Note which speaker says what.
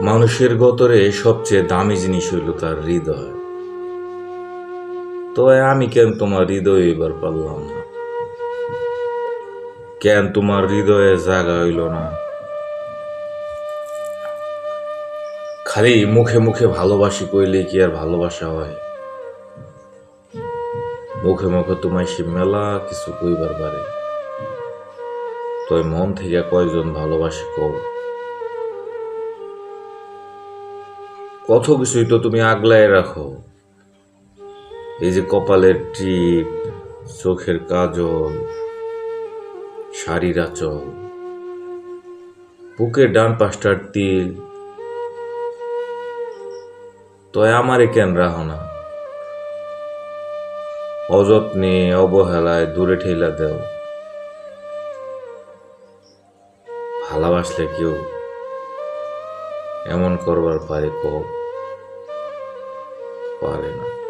Speaker 1: মানুষের গতরে সবচেয়ে দামি জিনিস হইল তার হৃদয়। তো আমি কেন তোমার হৃদয় এবার পারলাম না? কেন তোমার হৃদয়ে জায়গা হইল না? খালি মুখে মুখে ভালোবাসি কইলে কি আর ভালোবাসা হয়? মুখে মুখে তোমায় সে মেলা কিছু কইবার পারে। তোর মন থেকে কয়জন ভালোবাসি কও? কত কিছুই তো তুমি আগলায় রাখো। এই যে কপালের টিপ, চোখের কাজল, শাড়ির আঁচল বুকের ডান পাশটার তিল, তয় আমারে কেন রাখো না? অযত্নে, অবহেলায় দূরে ঠেলা দেও। ভালোবাসলে কেউ এমন করবার পারে কো পারে না।